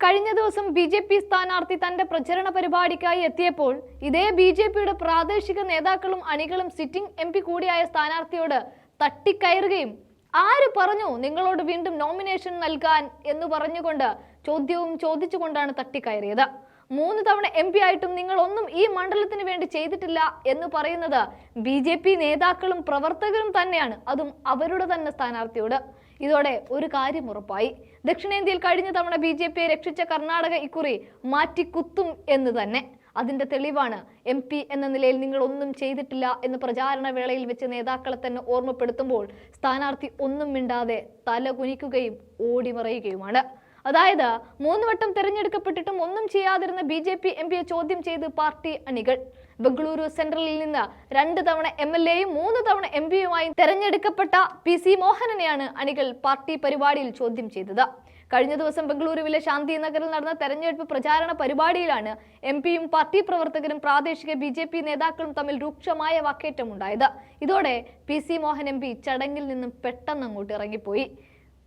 കഴിഞ്ഞ ദിവസം B J P സ്ഥാനാർത്ഥി തന്റെ പ്രചരണ പരിപാടിക്കായി എത്തിയപ്പോൾ ഇതേ ബി ജെ പിയുടെ പ്രാദേശിക നേതാക്കളും അണികളും സിറ്റിംഗ് എം പി കൂടിയായ സ്ഥാനാർത്ഥിയോട് തട്ടിക്കയറുകയും ആര് പറഞ്ഞു നിങ്ങളോട് വീണ്ടും നോമിനേഷൻ നൽകാൻ എന്ന് പറഞ്ഞുകൊണ്ട് ചോദ്യവും ചോദിച്ചുകൊണ്ടാണ് തട്ടിക്കയറിയത്. മൂന്ന് തവണ എം പി ആയിട്ടും നിങ്ങൾ ഒന്നും ഈ മണ്ഡലത്തിന് വേണ്ടി ചെയ്തിട്ടില്ല എന്ന് പറയുന്നത് ബി ജെ പി നേതാക്കളും പ്രവർത്തകരും തന്നെയാണ്. അതും അവരുടെ തന്നെ സ്ഥാനാർത്ഥിയോട്. ഇതോടെ ഒരു കാര്യം ഉറപ്പായി. ദക്ഷിണേന്ത്യയിൽ കഴിഞ്ഞ തവണ ബി ജെ പിയെ രക്ഷിച്ച കർണാടക ഇക്കുറി മാറ്റിക്കുത്തും എന്ന് തന്നെ. അതിന്റെ തെളിവാണ് എം പി എന്ന നിലയിൽ നിങ്ങൾ ഒന്നും ചെയ്തിട്ടില്ല എന്ന് പ്രചാരണ വേളയിൽ വെച്ച് നേതാക്കളെ തന്നെ ഓർമ്മപ്പെടുത്തുമ്പോൾ സ്ഥാനാർത്ഥി ഒന്നും മിണ്ടാതെ തല കുനിക്കുകയും ഓടിമറയുകയുമാണ് അതായത് മൂന്ന് വട്ടം തെരഞ്ഞെടുക്കപ്പെട്ടിട്ടും ഒന്നും ചെയ്യാതിരുന്ന ബി ജെ പി എം പിയെ ചോദ്യം ചെയ്ത് പാർട്ടി അണികൾ. ബംഗളൂരു സെൻട്രലിൽ നിന്ന് രണ്ട് തവണ എം എൽ എയും മൂന്ന് തവണ എം പിയുമായി തെരഞ്ഞെടുക്കപ്പെട്ട പി സി മോഹനനെയാണ് അണികൾ പാർട്ടി പരിപാടിയിൽ ചോദ്യം ചെയ്തത്. കഴിഞ്ഞ ദിവസം ബംഗളൂരുവിലെ ശാന്തി നഗറിൽ നടന്ന തെരഞ്ഞെടുപ്പ് പ്രചാരണ പരിപാടിയിലാണ് എം പിയും പാർട്ടി പ്രവർത്തകരും പ്രാദേശിക ബി ജെ പി നേതാക്കളും തമ്മിൽ രൂക്ഷമായ വാക്കേറ്റമുണ്ടായത്. ഇതോടെ P C Mohan M P ചടങ്ങിൽ നിന്നും പെട്ടെന്ന് അങ്ങോട്ട് ഇറങ്ങിപ്പോയി.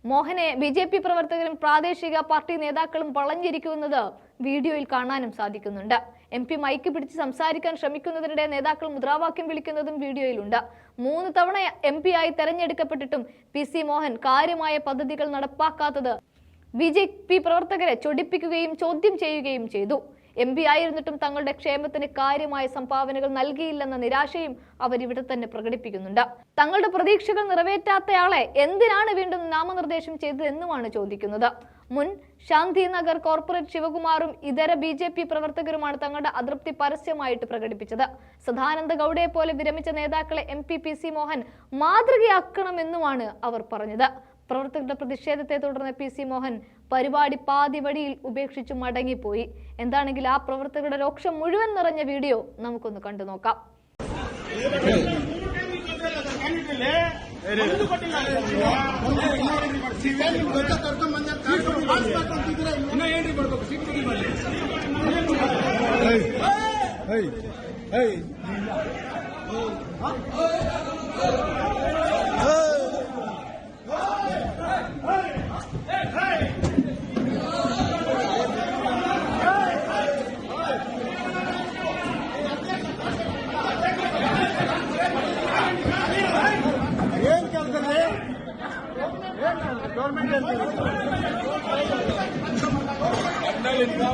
മോഹനെ ബി ജെ പി പ്രവർത്തകരും പ്രാദേശിക പാർട്ടി നേതാക്കളും വളഞ്ഞിരിക്കുന്നത് വീഡിയോയിൽ കാണാനും സാധിക്കുന്നുണ്ട്. എം പി മൈക്ക് പിടിച്ച് സംസാരിക്കാൻ ശ്രമിക്കുന്നതിനിടെ നേതാക്കൾ മുദ്രാവാക്യം വിളിക്കുന്നതും വീഡിയോയിലുണ്ട്. മൂന്ന് തവണ എം പി ആയി തെരഞ്ഞെടുക്കപ്പെട്ടിട്ടും പി സി മോഹൻ കാര്യമായ പദ്ധതികൾ നടപ്പാക്കാത്തത് ബി ജെ പി പ്രവർത്തകരെ ചൊടിപ്പിക്കുകയും ചോദ്യം ചെയ്യുകയും ചെയ്തു. എം പി ആയിരുന്നിട്ടും തങ്ങളുടെ ക്ഷേമത്തിന് കാര്യമായ സംഭാവനകൾ നൽകിയില്ലെന്ന നിരാശയും അവരിവിടെ തന്നെ പ്രകടിപ്പിക്കുന്നുണ്ട്. തങ്ങളുടെ പ്രതീക്ഷകൾ നിറവേറ്റാത്തയാളെ എന്തിനാണ് വീണ്ടും നാമനിർദ്ദേശം ചെയ്തതെന്നുമാണ് ചോദിക്കുന്നത്. മുൻ ശാന്തിനഗർ കോർപ്പറേറ്റ് ശിവകുമാറും ഇതര ബി ജെ പി പ്രവർത്തകരുമാണ് തങ്ങളുടെ അതൃപ്തി പരസ്യമായിട്ട് പ്രകടിപ്പിച്ചത്. സദാനന്ദ ഗൌഡയെ പോലെ വിരമിച്ച നേതാക്കളെ M P P C Mohan മാതൃകയാക്കണമെന്നുമാണ് അവർ പറഞ്ഞത്. പ്രവർത്തകരുടെ പ്രതിഷേധത്തെ തുടർന്ന് പി സി മോഹൻ പരിപാടി പാതി വഴിയിൽ ഉപേക്ഷിച്ചു മടങ്ങിപ്പോയി എന്താണെങ്കിൽ ആ പ്രവർത്തകരുടെ രോക്ഷം മുഴുവൻ നിറഞ്ഞ വീഡിയോ നമുക്കൊന്ന് കണ്ടു നോക്കാം ಇನ್ನ ಏನ್ರಿ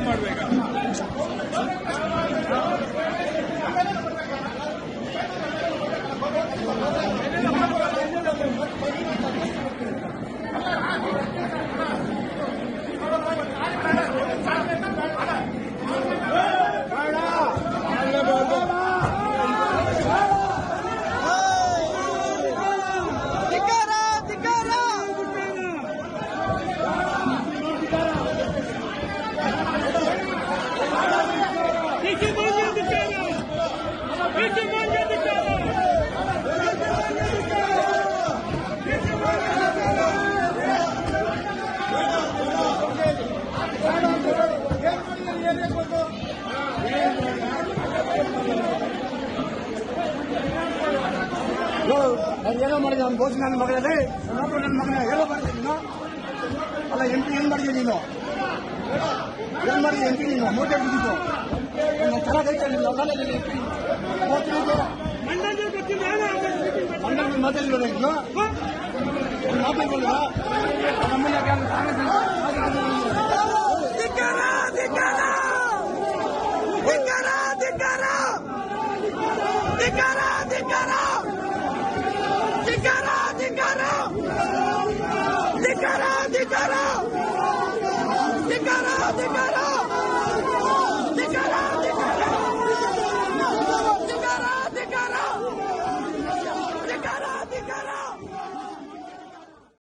ಮಾಡ್ಬೇಕಾ ಏನೋ ಮಾಡಿದೆ ಅವ್ನು ಬೋಸ್ ನನ್ನ ಮಗನಲ್ಲಿ ಇನ್ನೊಬ್ಬರು ನನ್ನ ಮಗನ ಏನೋ ಮಾಡಿದೆ ನೀನು ಅಲ್ಲ ಎಂ ಪಿ ಏನ್ ಮಾಡಿದೆ ನೀನು ಏನ್ ಮಾಡಿದೆ ಎಂ ಪಿ ನೀನು ಮೋಟೆ ಬಿದ್ದಿದ್ದು ನನ್ನ ಚೆನ್ನಾಗೈತೆ ನೀನು ಅಲ್ಲ ಎಂ ಪಿ ಮಂಡಳಿ ಮಾತಾಡಿಲ್ಲ ನೀನು ಅವ್ನು ಮಾತಾಡ್ಕೊಳ್ಳ ನಮ್ಮನ್ನ ಧಿಕ್ಕಾರ って